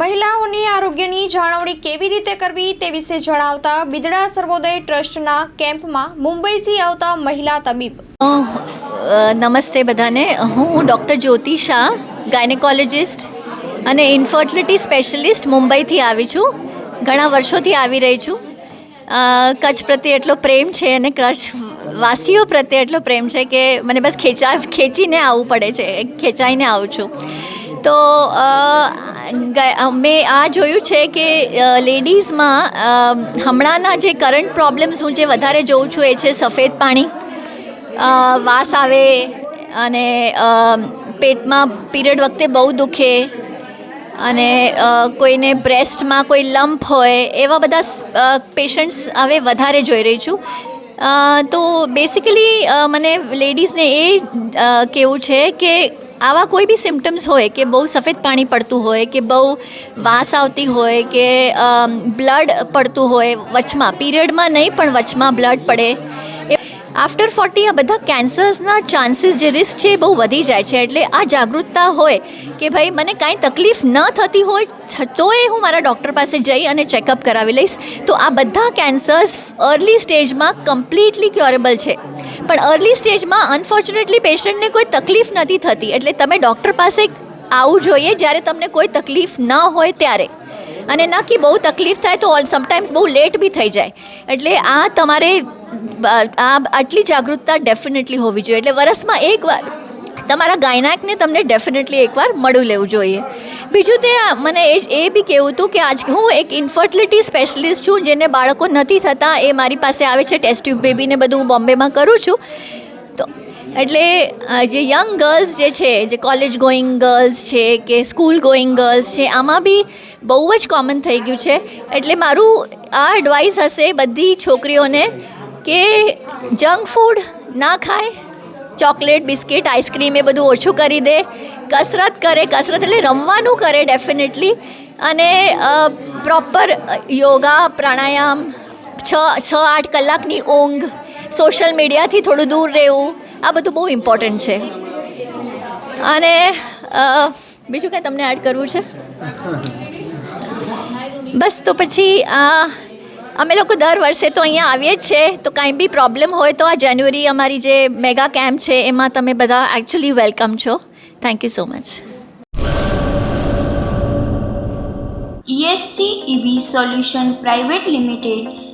મહિલાઓની આરોગ્યની જાળવણી કેવી રીતે કરવી તે વિશે જણાવતા બિદડા સર્વોદય ટ્રસ્ટના કેમ્પમાં મુંબઈથી આવતા મહિલા તબીબ. નમસ્તે બધાને. હું ડૉક્ટર જ્યોતિ શાહ, ગાયનેકોલોજિસ્ટ અને ઇન્ફર્ટિલિટી સ્પેશિયલિસ્ટ મુંબઈથી આવી છું. ઘણા વર્ષોથી આવી રહી છું. કચ્છ પ્રત્યે એટલો પ્રેમ છે અને કચ્છ વાસીઓ પ્રત્યે એટલો પ્રેમ છે કે મને બસ ખેંચા ખેંચીને આવવું પડે છે. ખેંચાઈને આવું છું. તો મેં આ જોયું છે કે લેડીઝમાં હમણાંના જે કરંટ પ્રોબ્લેમ્સ હું જે વધારે જોઉં છું એ છે સફેદ પાણી. વાસ આવે અને પેટમાં પીરિયડ વખતે બહુ દુખે અને કોઈને બ્રેસ્ટમાં કોઈ લંપ હોય, એવા બધા પેશન્ટ્સ હવે વધારે જોઈ રહી છું. તો બેસિકલી મને લેડીઝને એ કેવું છે કે આવા કોઈ બી સિમ્ટમ્સ હોય કે બહુ સફેદ પાણી પડતું હોય કે બહુ વાસ આવતી હોય કે બ્લડ પડતું હોય વચમાં પીરિયડમાં નહીં પણ વચમાં બ્લડ પડે આફ્ટર ફોર્ટી આ બધા કેન્સર્સના ચાન્સીસ જે રિસ્ક છે એ બહુ વધી જાય છે. એટલે આ જાગૃતતા હોય કે ભાઈ, મને કાંઈ તકલીફ ન થતી હોય તોય હું મારા ડૉક્ટર પાસે જઈ અને ચેકઅપ કરાવી લઈશ. તો આ બધા કેન્સર્સ અર્લી સ્ટેજમાં કમ્પ્લીટલી ક્યોરેબલ છે. પણ અર્લી સ્ટેજમાં અનફોર્ચ્યુનેટલી પેશન્ટને કોઈ તકલીફ નથી થતી. એટલે તમે ડૉક્ટર પાસે આવવું જોઈએ જ્યારે તમને કોઈ તકલીફ ન હોય ત્યારે. અને ના કે બહુ તકલીફ થાય તો સમટાઈમ્સ બહુ લેટ બી થઈ જાય. એટલે આ તમારે, આ આટલી જાગૃતતા ડેફિનેટલી હોવી જોઈએ. એટલે વરસમાં એકવાર તમારા ગાયનાકને તમને ડેફિનેટલી એકવાર મળું લેવું જોઈએ. બીજું તે મને એ એ બી કહેવું હતું કે આજ હું એક ઇન્ફર્ટિલિટી સ્પેશિયલિસ્ટ છું, જેને બાળકો નથી થતા, એ મારી પાસે આવે છે ટેસ્ટ ટ્યુબ બેબીને બધું હું બોમ્બેમાં કરું છું. એટલે જે યંગ ગર્લ્સ જે છે, જે કોલેજ ગોઈંગ ગર્લ્સ છે, કે સ્કૂલ ગોઈંગ ગર્લ્સ છે, આમાં બી બહુ જ કોમન થઈ ગયું છે. એટલે મારું આ એડવાઇસ હશે બધી છોકરીઓને કે જંક ફૂડ ના ખાય ચોકલેટ બિસ્કિટ આઈસ્ક્રીમ એ બધું ઓછું કરી દે, કસરત કરે, કસરત એટલે રમવાનું કરે ડેફિનેટલી અને પ્રોપર યોગા, પ્રાણાયામ, છ છ, આઠ કલાકની ઊંઘ સોશિયલ મીડિયાથી થોડું દૂર રહેવું આ બધું બહુ ઇમ્પોર્ટન્ટ છે. અને બીજું કાંઈ તમને એડ કરવું છે? બસ તો પછી અમે લોકો દર વર્ષે તો અહીંયા આવીએ જ છે. તો કાંઈ બી પ્રોબ્લેમ હોય તો આ જાન્યુઆરી અમારી જે મેગા કેમ્પ છે, એમાં તમે બધા એકચ્યુઅલી વેલકમ છો. Thank you so much ESG EV solution private limited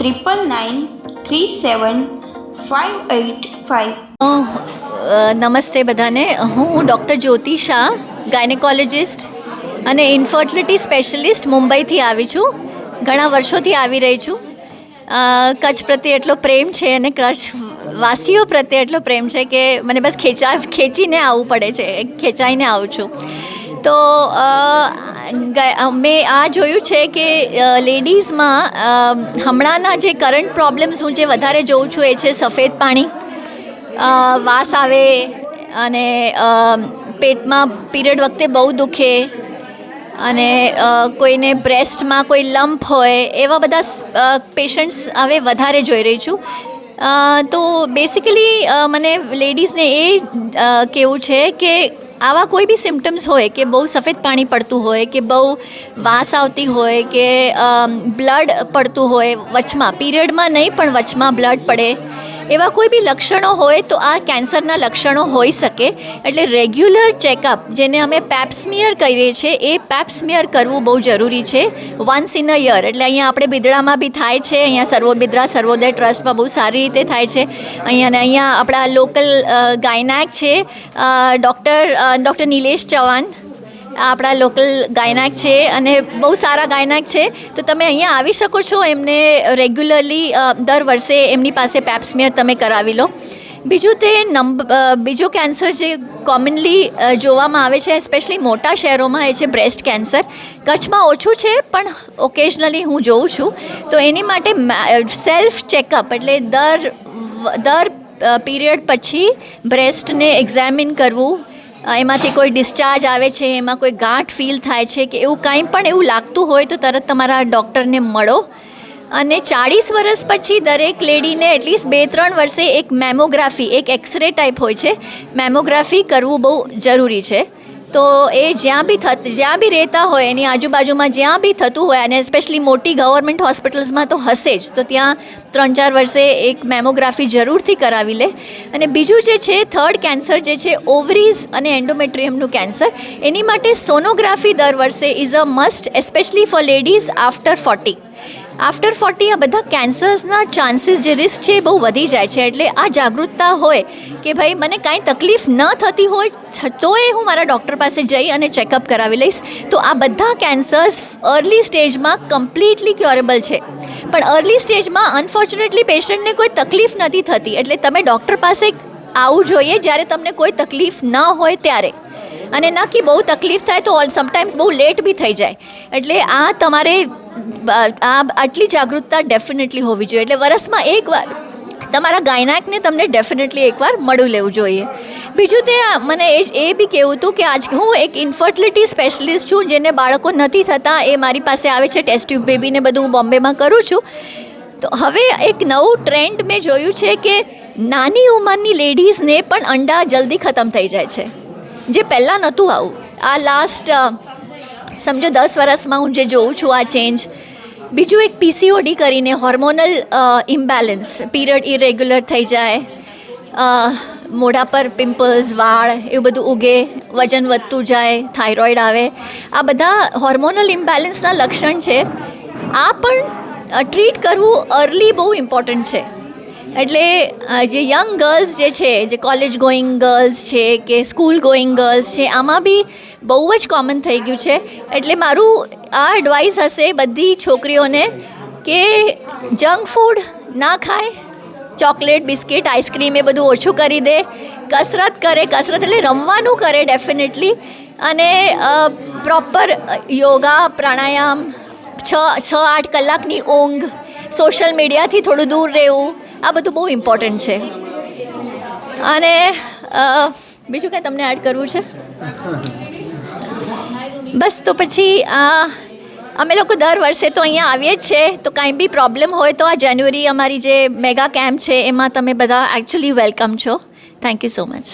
triple nine three seven five eight five નમસ્તે બધાને. હું ડૉક્ટર જ્યોતિ શાહ, ગાયનેકોલોજિસ્ટ અને ઇન્ફર્ટિલિટી સ્પેશિયલિસ્ટ મુંબઈથી આવી છું. ઘણા વર્ષોથી આવી રહી છું. કચ્છ પ્રત્યે એટલો પ્રેમ છે અને કચ્છ વાસીઓ પ્રત્યે એટલો પ્રેમ છે કે મને બસ ખેંચા ખેંચીને આવવું પડે છે, ખેંચાઈને આવું છું. તો મેં આ જોયું છે કે લેડીઝમાં હમણાંના જે કરંટ પ્રોબ્લેમ્સ હું જે વધારે જોઉં છું એ છે સફેદ પાણી. વાસ આવે અને પેટમાં પીરિયડ વખતે બહુ દુખે અને કોઈને બ્રેસ્ટમાં કોઈ લંપ હોય, એવા બધા પેશન્ટ્સ હવે વધારે જોઈ રહી છું. તો બેસિકલી મને લેડીઝને એ કેવું છે કે આવા કોઈ બી સિમ્ટમ્સ હોય કે બહુ સફેદ પાણી પડતું હોય કે બહુ વાસ આવતી હોય કે બ્લડ પડતું હોય વચમાં પીરિયડમાં નહીં પણ વચમાં બ્લડ પડે એવા કોઈ બી લક્ષણો હોય તો આ કેન્સરના લક્ષણો હોઈ શકે. એટલે રેગ્યુલર ચેકઅપ જેને અમે પેપ્સમિયર કહીએ છીએ એ પેપ્સમિયર કરવું બહુ જરૂરી છે. વન્સ ઇન અ યર એટલે અહીંયા આપણે બિદડામાં બી થાય છે, અહીંયા સર્વો બિદરા સર્વોદય ટ્રસ્ટમાં બહુ સારી રીતે થાય છે. અહીંયા ને અહીંયા આપણા લોકલ ગાયનાક છે ડૉક્ટર ડૉક્ટર નિલેશ ચૌહાણ. આપણા લોકલ ગાયનાક છે અને બહુ સારા ગાયનાક છે. તો તમે અહીંયા આવી શકો છો, એમને રેગ્યુલરલી દર વર્ષે એમની પાસે પેપ્સમિયર તમે કરાવી લો. બીજું તે નંબ બીજો કેન્સર જે કોમનલી જોવામાં આવે છે સ્પેશિયલી મોટા શહેરોમાં, એ છે બ્રેસ્ટ કેન્સર કચ્છમાં ઓછું છે, પણ ઓકેઝનલી હું જોઉં છું. તો એની માટે સેલ્ફ ચેકઅપ એટલે દર દર પીરિયડ પછી બ્રેસ્ટને એક્ઝામિન કરવું એમાંથી કોઈ ડિસ્ચાર્જ આવે છે, એમાં કોઈ ગાંઠ ફીલ થાય છે કે એવું કાંઈ પણ એવું લાગતું હોય તો તરત તમારા ડૉક્ટરને મળો. અને ચાળીસ વર્ષ પછી દરેક લેડીને એટલીસ્ટ બે ત્રણ વર્ષે એક મેમોગ્રાફી એક એક્સરે ટાઈપ હોય છે. મેમોગ્રાફી કરવું બહુ જરૂરી છે. તો એ જ્યાં બી થત, જ્યાં બી રહેતા હોય, એની આજુબાજુમાં જ્યાં બી થતું હોય, અને સ્પેશિયલી મોટી ગવર્મેન્ટ હોસ્પિટલ્સમાં તો હશે જ. તો ત્યાં ત્રણ ચાર વર્ષે એક મેમોગ્રાફી જરૂરથી કરાવી લે. અને બીજું જે છે થર્ડ કેન્સર જે છે ઓવરીઝ અને એન્ડોમેટ્રિયમનું કેન્સર એની માટે સોનોગ્રાફી દર વર્ષે is a must especially for ladies after forty after forty આ બધા કેન્સર્સના ચાન્સીસ જે રિસ્ક છે એ બહુ વધી જાય છે. એટલે આ જાગૃતતા હોય કે ભાઈ, મને કાંઈ તકલીફ ન થતી હોય તોય હું મારા ડૉક્ટર પાસે જઈ અને ચેકઅપ કરાવી લઈશ. તો આ બધા કેન્સર્સ અર્લી સ્ટેજમાં કમ્પ્લીટલી ક્યોરેબલ છે. પણ અર્લી સ્ટેજમાં અનફોર્ચ્યુનેટલી પેશન્ટને કોઈ તકલીફ નથી થતી. એટલે તમે ડૉક્ટર પાસે આવવું જોઈએ જ્યારે તમને કોઈ તકલીફ ન હોય ત્યારે. અને ના કે બહુ તકલીફ થાય તો સમટાઈમ્સ બહુ લેટ બી થઈ જાય. એટલે આ તમારે આ આટલી જાગૃતતા ડેફિનેટલી હોવી જોઈએ. એટલે વરસમાં એકવાર તમારા ગાયનાકને તમને ડેફિનેટલી એકવાર મળું લેવું જોઈએ. બીજું તે મને એ એ બી કહેવું હતું કે આજ હું એક ઇન્ફર્ટિલિટી સ્પેશિયલિસ્ટ છું, જેને બાળકો નથી થતા, એ મારી પાસે આવે છે ટેસ્ટ ટ્યુબ બેબીને બધું હું બોમ્બેમાં કરું છું. તો હવે એક નવું ટ્રેન્ડ મેં જોયું છે કે નાની ઉંમરની લેડીઝને પણ અંડા જલ્દી ખતમ થઈ જાય છે. જે પહેલાં નહોતું આવું. આ લાસ્ટ સમજો દસ વર્ષમાં હું જે જોઉં છું આ ચેન્જ બીજું એક પીસીઓડી કરીને હોર્મોનલ ઇમ્બેલેન્સ પીરિયડ ઇરેગ્યુલર થઈ જાય મોઢા પર પિમ્પલ્સ વાળ, એવું બધું ઉગે, વજન વધતું જાય થાઇરોઇડ આવે. આ બધા હોર્મોનલ ઇમ્બેલેન્સના લક્ષણ છે. આ પણ ટ્રીટ કરવું અર્લી બહુ ઇમ્પોર્ટન્ટ છે. એટલે જે યંગ ગર્લ્સ જે છે, જે કોલેજ ગોઈંગ ગર્લ્સ છે, કે સ્કૂલ ગોઈંગ ગર્લ્સ છે, આમાં બી બહુ જ કોમન થઈ ગયું છે. એટલે મારું આ એડવાઇસ હશે બધી છોકરીઓને કે જંક ફૂડ ના ખાય ચોકલેટ બિસ્કિટ આઈસ્ક્રીમ એ બધું ઓછું કરી દે, કસરત કરે, કસરત એટલે રમવાનું કરે ડેફિનેટલી અને પ્રોપર યોગા, પ્રાણાયામ, છ છ, આઠ કલાકની ઊંઘ સોશિયલ મીડિયાથી થોડું દૂર રહેવું આ બધું બહુ ઇમ્પોર્ટન્ટ છે. અને બીજું કાંઈ તમને એડ કરવું છે? બસ તો પછી અમે લોકો દર વર્ષે તો અહીંયા આવીએ જ છે. તો કાંઈ બી પ્રોબ્લેમ હોય તો આ જાન્યુઆરી અમારી જે મેગા કેમ્પ છે, એમાં તમે બધા એકચ્યુઅલી વેલકમ છો. Thank you so much